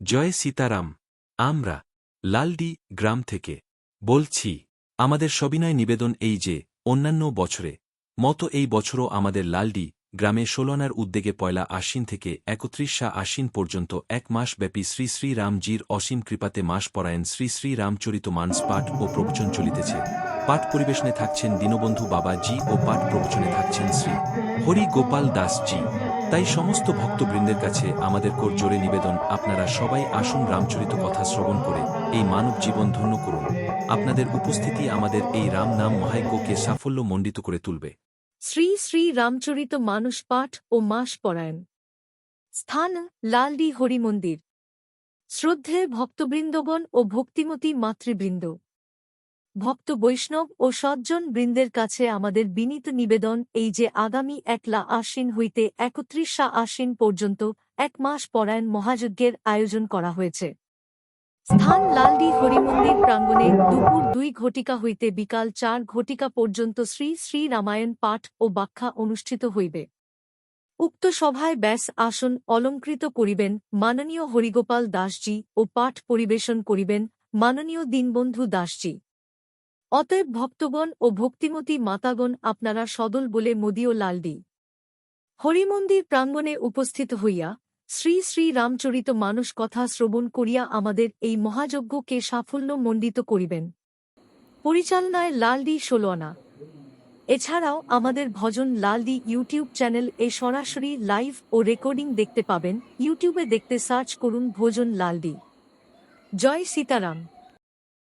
জয় সীতারাম, আমরা, লালডি গ্রাম থেকে, বলছি, আমাদের সবিনয় নিবেদন এই যে, অন্যান্য বছরে, মতো এই বছরও আমাদের লালডি গ্রামে ষোলনার উদ্যোগে পয়লা আশ্বিন থেকে একত্রিশা আশ্বিন পর্যন্ত এক মাস ব্যাপী শ্রী শ্রী রামজির অসীম কৃপাতে মাস পরায়ণ শ্রী শ্রী রামচরিত মানস পাঠ ও প্রবচন চলিতেছে। পাঠ পরিবেশনে থাকছেন দীনবন্ধু বাবা জি ও পাঠ প্রবচনে থাকছেন শ্রী হরি গোপাল দাস জি তাই সমস্ত ভক্তবৃন্দের কাছে আমাদের কোর জোরে নিবেদন, আপনারা সবাই আসুন রামচরিত কথা শ্রবণ করে এই মানব জীবন ধন্য করুন। আপনাদের উপস্থিতি আমাদের এই রাম নাম মহায়জ্ঞকে সাফল্য মণ্ডিত করে তুলবে। শ্রী শ্রী রামচরিত মানুষ পাঠ ও মাস পরায়ণ। স্থান লালডি হরি মন্দির ভক্তবৃন্দগণ ও ভক্তিমতী মাতৃবৃন্দ। ভক্ত বৈষ্ণব ও সজ্জন বৃন্দের কাছে আমাদের বিনীত নিবেদন এই যে আগামী একলা আশ্বিন হইতে একত্রিশা আশ্বিন পর্যন্ত এক মাস পরায়ণ মহাযজ্ঞের আয়োজন করা হয়েছে। স্থান লালডি হরিমন্দির প্রাঙ্গণে দুপুর দুই ঘটিকা হইতে বিকাল চার ঘটিকা পর্যন্ত শ্রী শ্রী রামায়ণ পাঠ ও ব্যাখ্যা অনুষ্ঠিত হইবে। উক্ত সভায় ব্যাস আসন অলঙ্কৃত করিবেন মাননীয় হরিগোপাল দাসজি ও পাঠ পরিবেশন করিবেন মাননীয় দীনবন্ধু দাসজি। অতএব ভক্তগণ ও ভক্তিমতী মাতাগণ আপনারা সদল বলে মোদীয় লালডি। হরিমন্দির প্রাঙ্গণে উপস্থিত হইয়া শ্রী শ্রী রামচরিত মানুষ কথা শ্রবণ করিয়া আমাদের এই মহাযজ্ঞকে সাফল্য মণ্ডিত করিবেন। পরিচালনায় লালডি ষোলোয়ানা এছাড়াও আমাদের ভজন লালডি ইউটিউব চ্যানেল এ সরাসরি লাইভ ও রেকর্ডিং দেখতে পাবেন। ইউটিউবে দেখতে সার্চ করুন ভোজন লালডি। জয় সীতারাম।